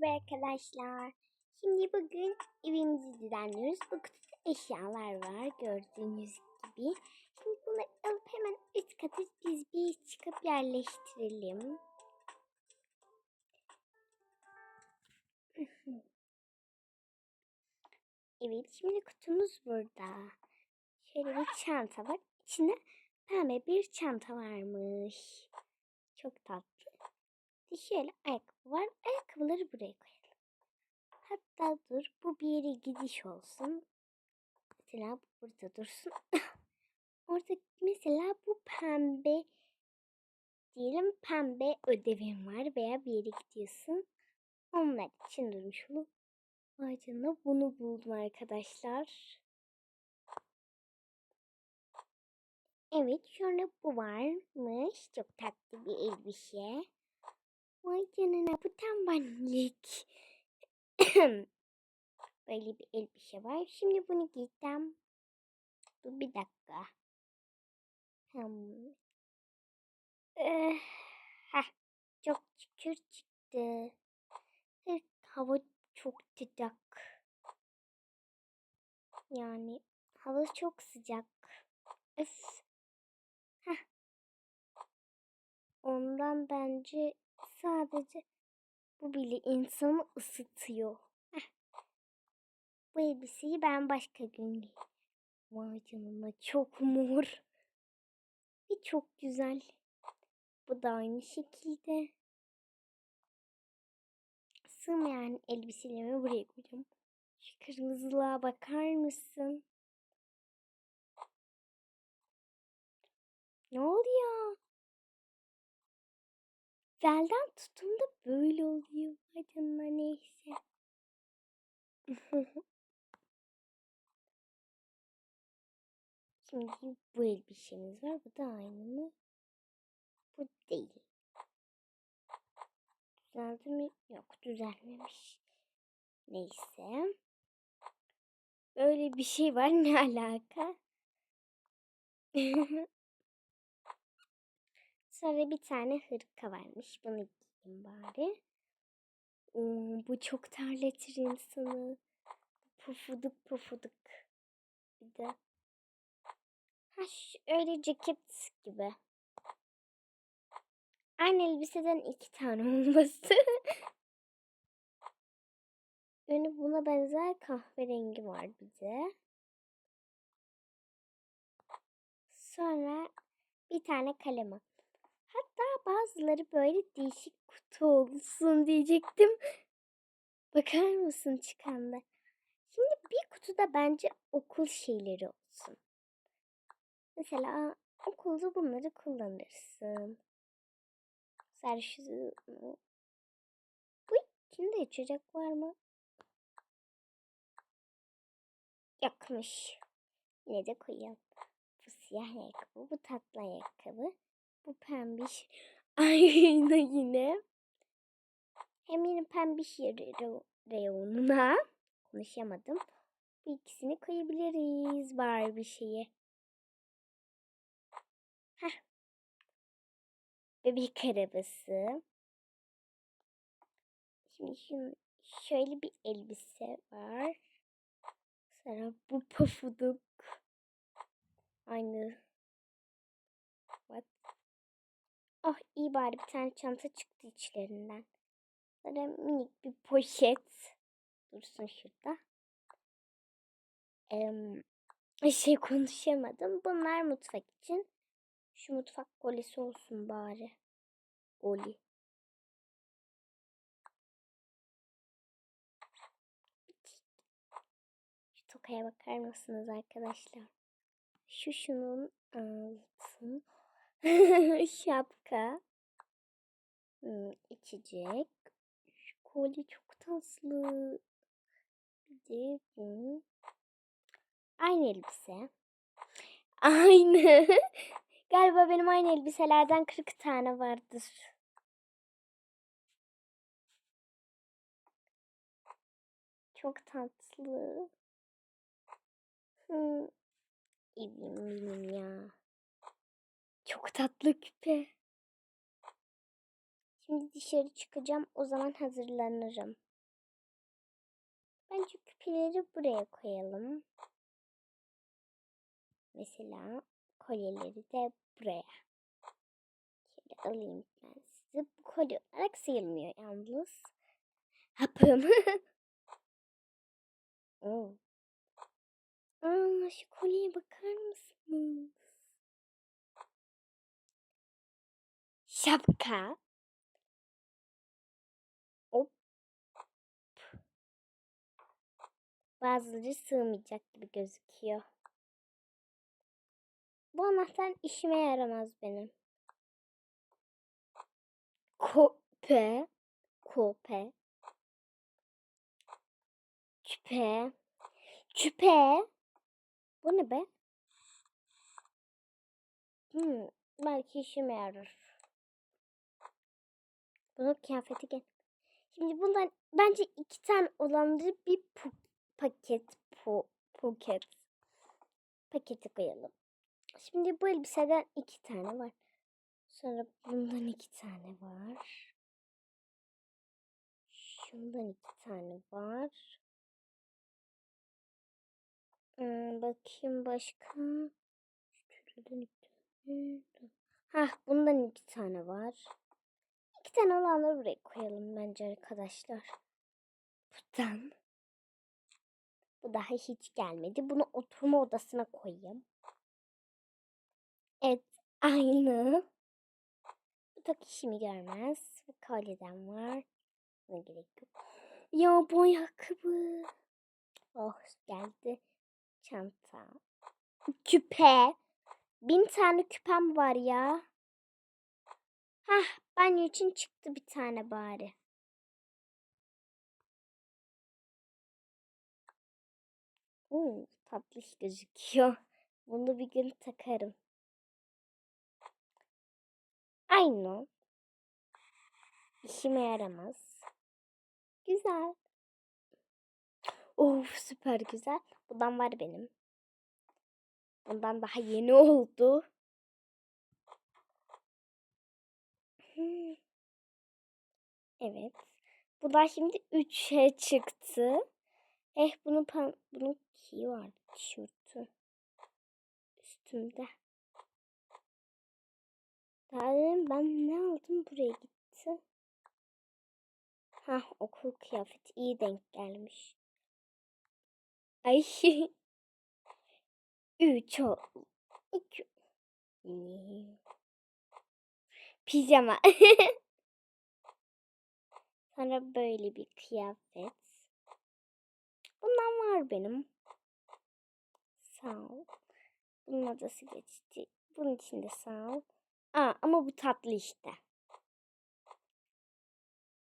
Merhaba arkadaşlar. Şimdi bugün evimizi düzenliyoruz. Bu kutuda eşyalar var gördüğünüz gibi. Şimdi bunları alıp hemen üst kata biz bir çıkıp yerleştirelim. Evet şimdi kutumuz burada. Şöyle bir çanta var. İçinde pembe bir çanta varmış. Çok tatlı. Bir şöyle ayakkabı var. Ayakkabıları buraya koyalım. Hatta dur bu bir yere gidiş olsun. Mesela bu burada dursun. Orada mesela bu pembe diyelim pembe ödevin var veya bir yere gidiyorsun. Onlar için durmuş olur. Vay canına bunu buldum arkadaşlar. Evet sonra bu varmış. Çok tatlı bir elbise. Vay canına bu tam benlik. Böyle bir elbise var. Şimdi bunu giyeceğim. Dur bir dakika. Hmm. Eh, heh, çok şükür çıktı. Hava çok sıcak. Yani hava çok sıcak. Öf. Heh. Ondan bence sadece bu bile insanı ısıtıyor. Bu elbiseyi ben başka gün giyerim. Vay canına çok mor. Ve çok güzel. Bu da aynı şekilde. Sığmayan elbiselerimi buraya koyacağım. Şu kırmızılığa bakar mısın? Ne oluyor? Belden tutun da böyle oluyor. Ay canına neyse. Şimdi bu elbisemiz var. Bu da aynı mı? Bu değil. Düzeldi mi? Yok düzelmemiş. Neyse. Böyle bir şey var. Ne alaka? Sonra bir tane hırka varmış. Bunu giyeyim bari. Oo, bu çok terletir insanı. Pufuduk pufuduk. Bir de. Ha öyle ceket gibi. Aynı elbiseden iki tane olması. Önü buna benzer kahverengi var bir de. Sonra bir tane kalemi. Hatta bazıları böyle değişik kutu olsun diyecektim. Bakar mısın çıkanda? Şimdi bir kutuda bence okul şeyleri olsun. Mesela okulda bunları kullanırsın. Serşizi... Bu içinde içecek var mı? Yokmuş. Yine de koyalım. Bu siyah ayakkabı, bu tatlı ayakkabı. Bu pembiş. Aynı yine. Hem yine pembiş re- reyonuna. Konuşamadım. Bu ikisini koyabiliriz. Var bir şeye. Heh. Bebek arabası. Şimdi şunu, şöyle bir elbise var. Sonra bu pafuduk. Aynı. Oh iyi bari bir tane çanta çıktı içlerinden. Sonra minik bir poşet. Dursun şurada. Ee, şey konuşamadım. Bunlar mutfak için. Şu mutfak kolisi olsun bari. Goli. Şu tokaya bakar mısınız arkadaşlar? Şu şunun altı. Şapka. Hmm, içecek. Şu kolye çok tatlı. Bir de bu. Aynı elbise. Aynı. Galiba benim aynı elbiselerden 40 tane vardır. Çok tatlı. Hmm. Evim benim ya. Çok tatlı küpe. Şimdi dışarı çıkacağım. O zaman hazırlanırım. Bence küpeleri buraya koyalım. Mesela kolyeleri de buraya. Şöyle alayım ben size. Bu kolye olarak sayılmıyor yalnız. Hapım. Oo. Aa, şu kolyeye bakar mısınız? Şapka. Hop. Bazıları sığmayacak gibi gözüküyor. Bu anahtar işime yaramaz benim. Kope. Kope. Küpe. Küpe. Bu ne be? Hmm, belki işime yarar. Bunun kıyafeti gel. Şimdi bundan bence iki tane olanları bir pu paket po poket paketi koyalım. Şimdi bu elbiseden iki tane var. Sonra bundan iki tane var. Şundan iki tane var. Hmm, bakayım başka. Hah bundan iki tane var. Tane olanları buraya koyalım bence arkadaşlar. Buradan. Bu daha hiç gelmedi. Bunu oturma odasına koyayım. Evet aynı. Bu tak işimi görmez. Bu kolyeden var. Buna gerek yok. Ya bu ayakkabı. Oh geldi. Çanta. Küpe. Bin tane küpem var ya. Hah banyo için çıktı bir tane bari. Oo, tatlış gözüküyor. Bunu bir gün takarım. Aynı. İşime yaramaz. Güzel. Of süper güzel. Bundan var benim. Bundan daha yeni oldu. Hmm. Evet. Bu da şimdi 3'e çıktı. Eh bunun pan bunun kiyi vardı tişörtü. Üstümde. Daha ben ne aldım buraya gitti. Hah okul kıyafeti iyi denk gelmiş. Ay. Üç ol. İki. Pijama. Sonra böyle bir kıyafet. Bundan var benim. Sağ ol. Bunun adası geçti. Bunun için de sağ ol. Aa, ama bu tatlı işte.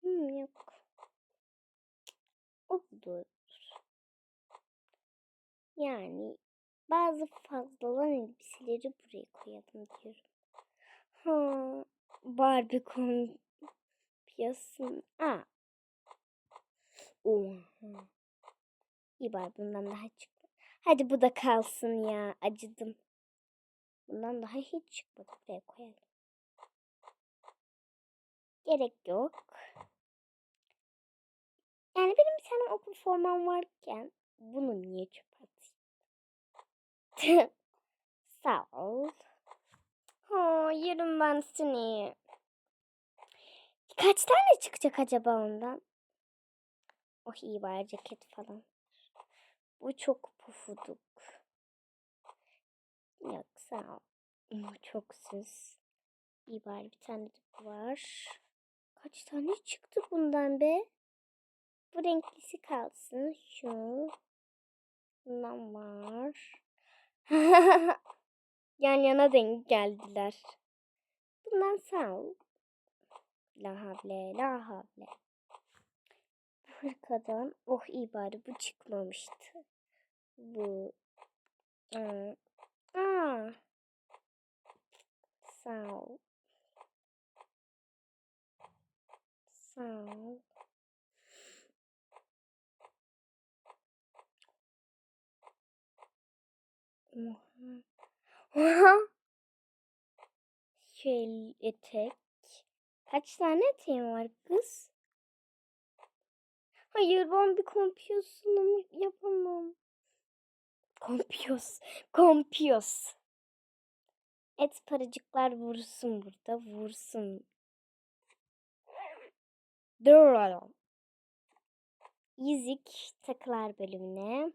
Hmm, yok. O budur. Yani bazı fazlalan elbiseleri buraya koyalım diyorum. Ha, Barbie kompiyasın. Aa. Oha. İyi bari bundan daha çıktı. Hadi bu da kalsın ya. Acıdım. Bundan daha hiç çıkmadı. Buraya koyalım. Gerek yok. Yani benim bir tane okul formam varken bunu niye çöp atayım? Sağ ol. Ha, yerim ben seni. Kaç tane çıkacak acaba ondan? Oh iyi bari ceket falan. Bu çok pufuduk. Yok sağ ol. Bu çok süs. İyi bari bir tane de var. Kaç tane çıktı bundan be? Bu renklisi kalsın. Şu. Bundan var. Yan yana denk geldiler. Bundan sağ ol. La havle, la havle. Hırkadan, oh iyi bari bu çıkmamıştı. Bu. Aa. Aa. Sağ ol. Sağ ol. Oha. Şey etek. Kaç tane eteğin var kız? Hayır ben bir kompiyos sunumu yapamam. Kompiyos. Kompiyos. Et paracıklar vursun burada. Vursun. Duralım. Yizik takılar bölümüne.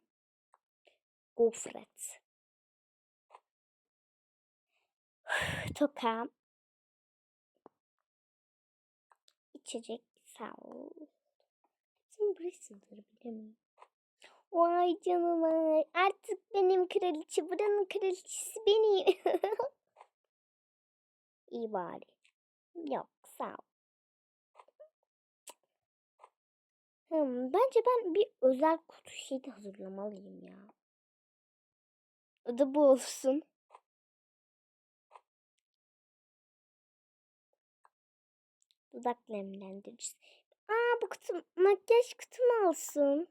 Gofret. Toka. İçecek sağ ol. Sen burasıdır bile mi? Vay canına. Artık benim kraliçe. Buranın kraliçesi benim. İyi bari. Yok sağ ol. Hmm, bence ben bir özel kutu şey de hazırlamalıyım ya. O da bu olsun. Dudak nemlendiricisi. Aa bu kutu makyaj kutum olsun.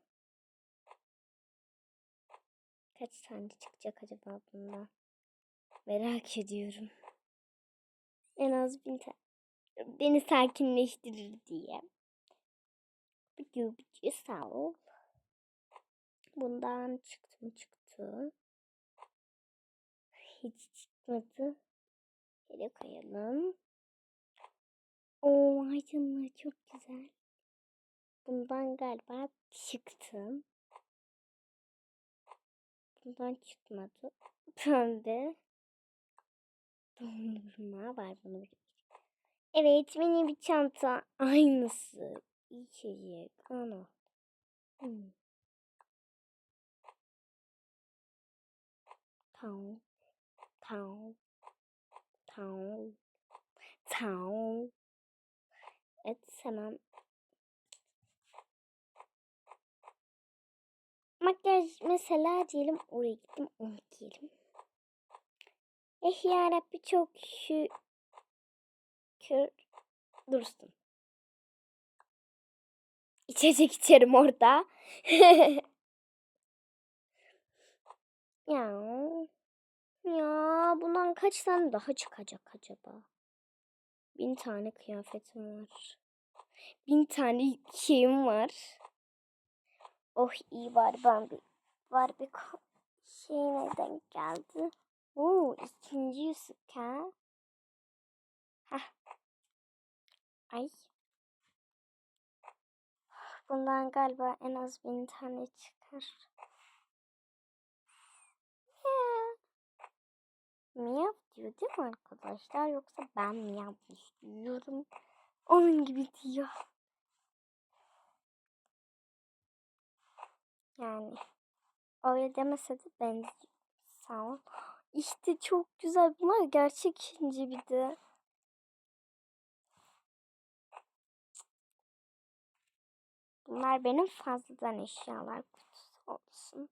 Kaç tane çıkacak acaba bundan? Merak ediyorum. En az bin tane. Beni sakinleştirir diye. Bıcı bıcı sağ ol. Bundan çıktı mı çıktı. Hiç çıkmadı. Yere koyalım. Oo ay canına çok güzel. Bundan galiba çıktı. Bundan çıkmadı. Pembe. Dondurma var bunu. Evet mini bir çanta. Aynısı. İçecek. Ana. Hmm. Tamam. Tamam. Tamam. Tamam. Evet hemen. Makyaj mesela diyelim oraya gittim onu giyelim. Eh yarabbi çok şükür dursun. İçecek içerim orada. ya. Ya bundan kaç tane daha çıkacak acaba? Bin tane kıyafetim var. Bin tane şeyim var. Oh iyi var ben bir var bir şey neden geldi? Oo ikinci Yusuf ha. Heh. Ay. Bundan galiba en az bin tane çıkar. Ya. Miyav diyor değil mi arkadaşlar? Yoksa ben miyav diyorum. Onun gibi diyor. Yani öyle demese de benziyor. Sağ ol. İşte çok güzel. Bunlar gerçek inci bir de. Bunlar benim fazladan eşyalar kutusu olsun.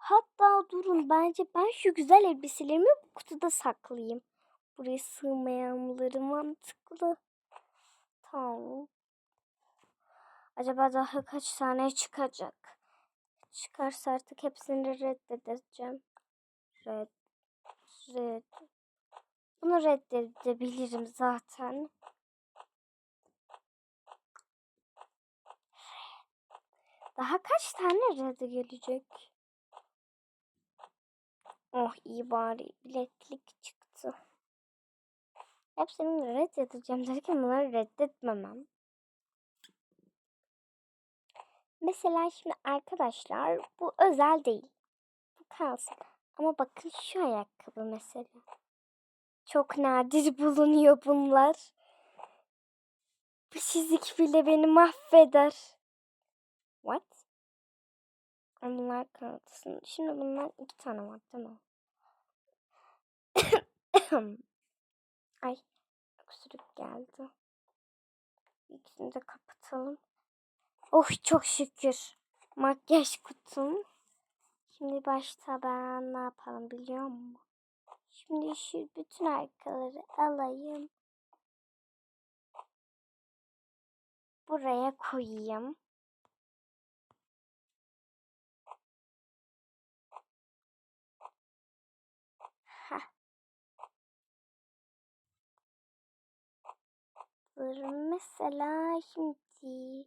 Hatta durun bence ben şu güzel elbiselerimi bu kutuda saklayayım. Buraya sığmayanları mantıklı. Tamam. Acaba daha kaç tane çıkacak? Çıkarsa artık hepsini reddedeceğim. Red. Red. Bunu reddedebilirim zaten. Daha kaç tane redde gelecek? Oh iyi bari bileklik çıktı. Hepsini reddedeceğim derken bunları reddetmemem. Mesela şimdi arkadaşlar bu özel değil. Bu kalsın. Ama bakın şu ayakkabı mesela. Çok nadir bulunuyor bunlar. Bu çizik bile beni mahveder. Bunlar kanatısın. Şimdi bunlar iki tane var değil mi? Ay öksürük geldi. İkisini de kapatalım. Oh çok şükür. Makyaj kutum. Şimdi başta ben ne yapalım biliyor musun? Şimdi şu bütün arkaları alayım. Buraya koyayım. Tamamdır. Mesela şimdi.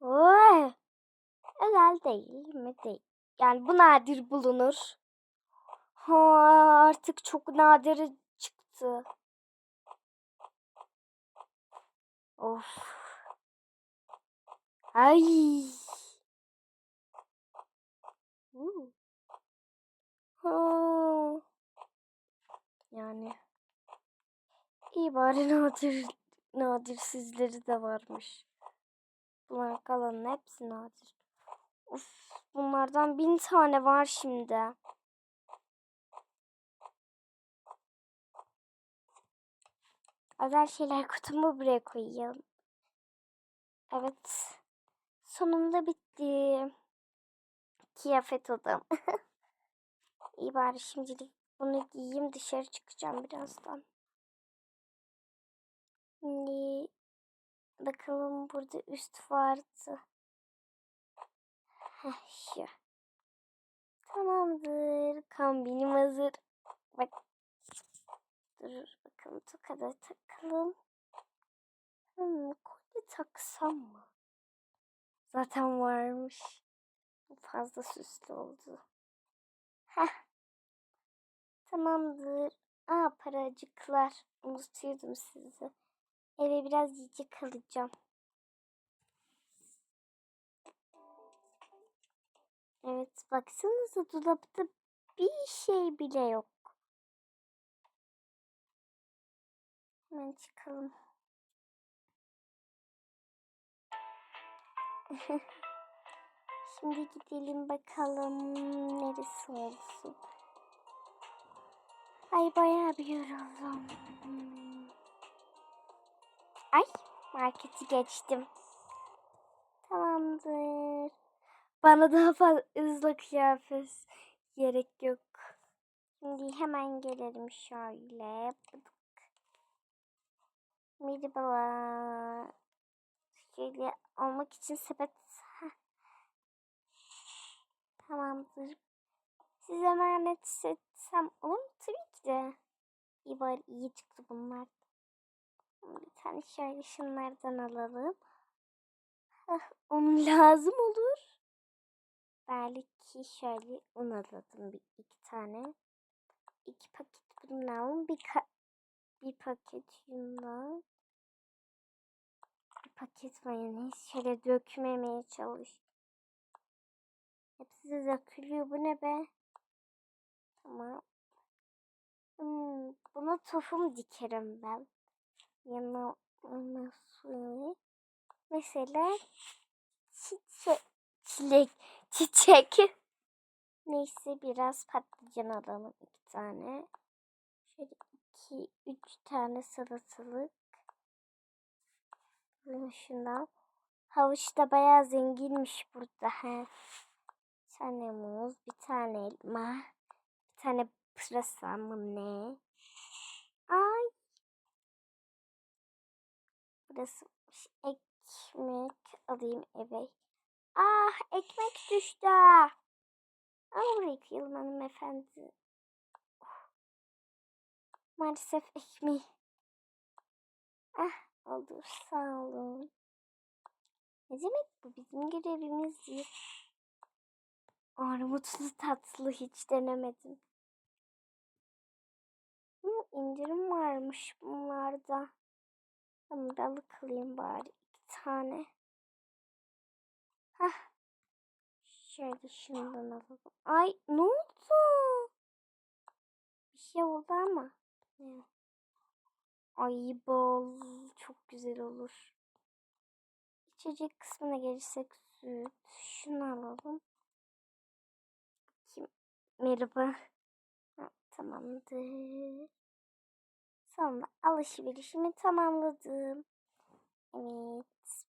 Oy. Özel değil mi? Değil. Yani bu nadir bulunur. Ha, artık çok nadir çıktı. Of. Ay. Huu. Ha. Yani. İyi bari nadir, nadirsizleri de varmış. Bunlar kalanın hepsi nadir. Of, bunlardan bin tane var şimdi. Özel şeyler kutumu buraya koyayım. Evet. Sonunda bitti. Kıyafet odam. İyi bari şimdilik bunu giyeyim dışarı çıkacağım birazdan. Şimdi bakalım burada üst vardı. Heh. Tamamdır. Kombinim hazır. Bak. Dur bakalım tokada takalım. Hmm, kolye taksam mı? Zaten varmış. Fazla süslü oldu. Heh. Tamamdır. Aa paracıklar. Unutuyordum sizi. Eve biraz yiyecek alacağım. Evet baksanıza dolapta bir şey bile yok. Hemen çıkalım. Şimdi gidelim bakalım neresi olsun. Ay bayağı bir yoruldum. Ay marketi geçtim. Tamamdır. Bana daha fazla kıyafet gerek yok. Şimdi hemen gelelim şöyle. Merhabalar. Şöyle almak için sepet. Tamamdır. Size emanet etsem olur mu? Tabii ki de. İyi bari iyi çıktı bunlar. Bir tane şöyle şunlardan alalım. Heh, onun lazım olur. Belki şöyle un alalım bir iki tane. İki paket bundan bir bir paket yundan. Bir paket mayonez. Şöyle dökmemeye çalış. Hepsi dökülüyor. Bu ne be? Tamam. Hmm, buna tohum dikerim ben. Ona suyu. Mesela çiçek, çilek, çiçek. Neyse biraz patlıcan alalım iki tane. Şöyle iki, üç tane salatalık. Şundan. Havuç da bayağı zenginmiş burada. He. Bir tane muz, bir tane elma, bir tane pırasa mı ne? Ay. Burası ekmek alayım eve. Ah ekmek düştü. Ama burayı kıyalım hanımefendi. Oh. Maalesef ekmeği. Ah olur sağ olun. Ne demek bu bizim görevimiz değil. Armutlu tatlı hiç denemedim. Hı, indirim varmış bunlarda. Balık alayım bari iki tane. Hah. Şöyle şundan alalım. Ay ne oldu? Bir şey oldu ama. Ay bol çok güzel olur. İçecek kısmına gelirsek süt. Şunu alalım. Kim? Merhaba. Ha, tamamdır. Sonra alışverişimi tamamladım. Evet.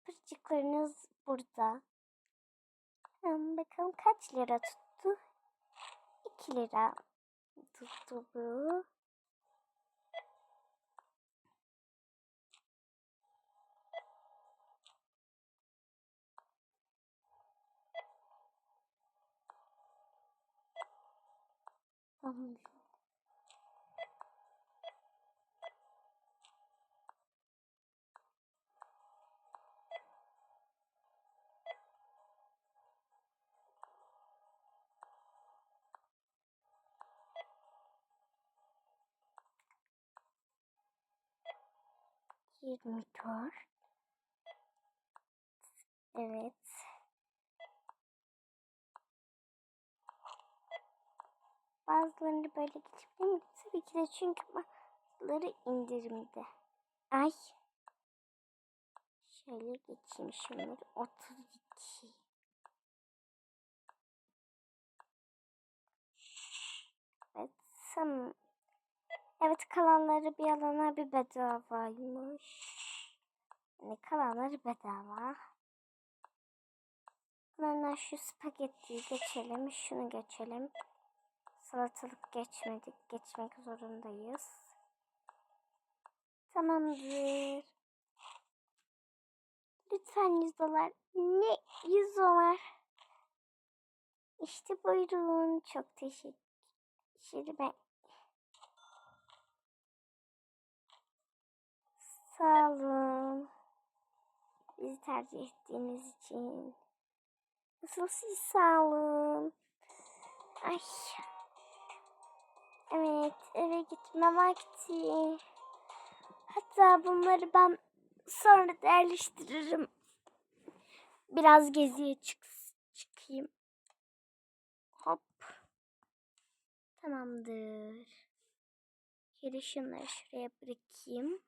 Pırcıklarınız burada. Hemen bakalım kaç lira tuttu? 2 lira tuttu bu. Tamam. 24. Evet. Bazılarını böyle geçebilir miyim? Tabii ki de çünkü bazıları indirimde. Ay. Şöyle geçeyim şunları. 32. Evet. Sam evet kalanları bir alana bir bedavaymış. Yani kalanları bedava. Bunlardan şu spagettiyi geçelim. Şunu geçelim. Salatalık geçmedik. Geçmek zorundayız. Tamamdır. Lütfen 100 dolar. Ne 100 dolar? İşte buyurun. Çok teşekkür Şimdi ben Sağ olun. Bizi tercih ettiğiniz için. Nasıl siz sağ olun. Ay. Evet eve gitme vakti. Hatta bunları ben sonra yerleştiririm. Biraz geziye çık çıkayım. Hop. Tamamdır. Şöyle şunları şuraya bırakayım.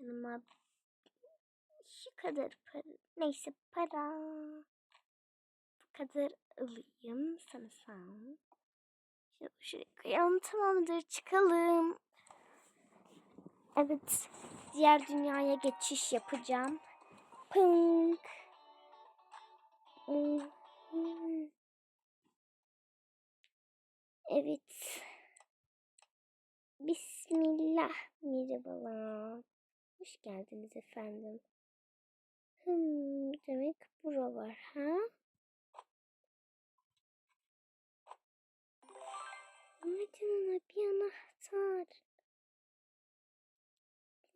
Yanıma şu kadar para. Neyse para. Bu kadar alayım. Ol. Şunu şuraya koyalım. Tamamdır. Çıkalım. Evet. Diğer dünyaya geçiş yapacağım. Pınk. Evet. Bismillah. Merhabalar. Hoş geldiniz efendim. Hmm, demek bura var ha? Vay bir anahtar.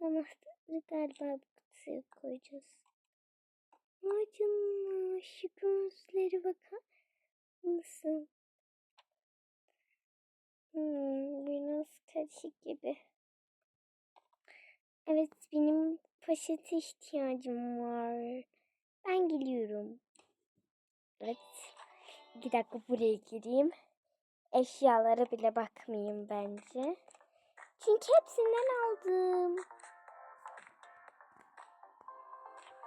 Anahtarı galiba bu kutuya koyacağız. Vay şu gözleri bakar mısın? Hmm, biraz karışık gibi. Evet benim poşete ihtiyacım var. Ben geliyorum. Evet. İki dakika buraya gireyim. Eşyalara bile bakmayayım bence. Çünkü hepsinden aldım.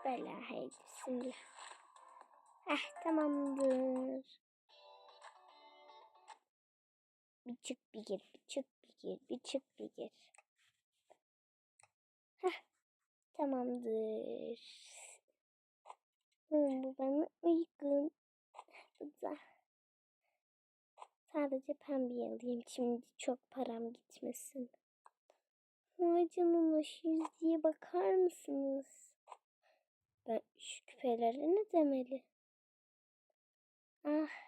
Böyle bismillah. Heh tamamdır. Bir çık bir gir, bir çık bir gir, bir çık bir gir. Tamamdır. Hmm, bu bana uygun. Güzel. Sadece pembe alayım. Şimdi çok param gitmesin. Vay canına şu bakar mısınız? Ben şu küpelere ne demeli? Ah.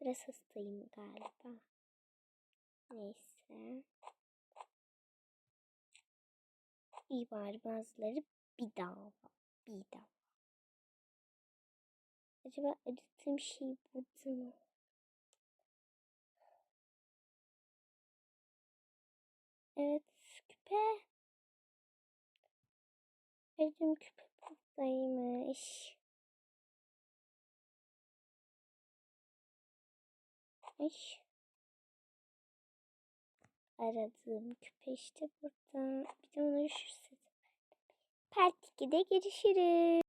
Biraz hastayım galiba. Neyse. İyi bari bazıları bir daha Bir daha. Acaba acıttığım şey burada mı? Evet küpe. Aradığım küpe buradaymış. Ay. Aradığım küpe işte burada. Bir de onu şu Part 2'de görüşürüz.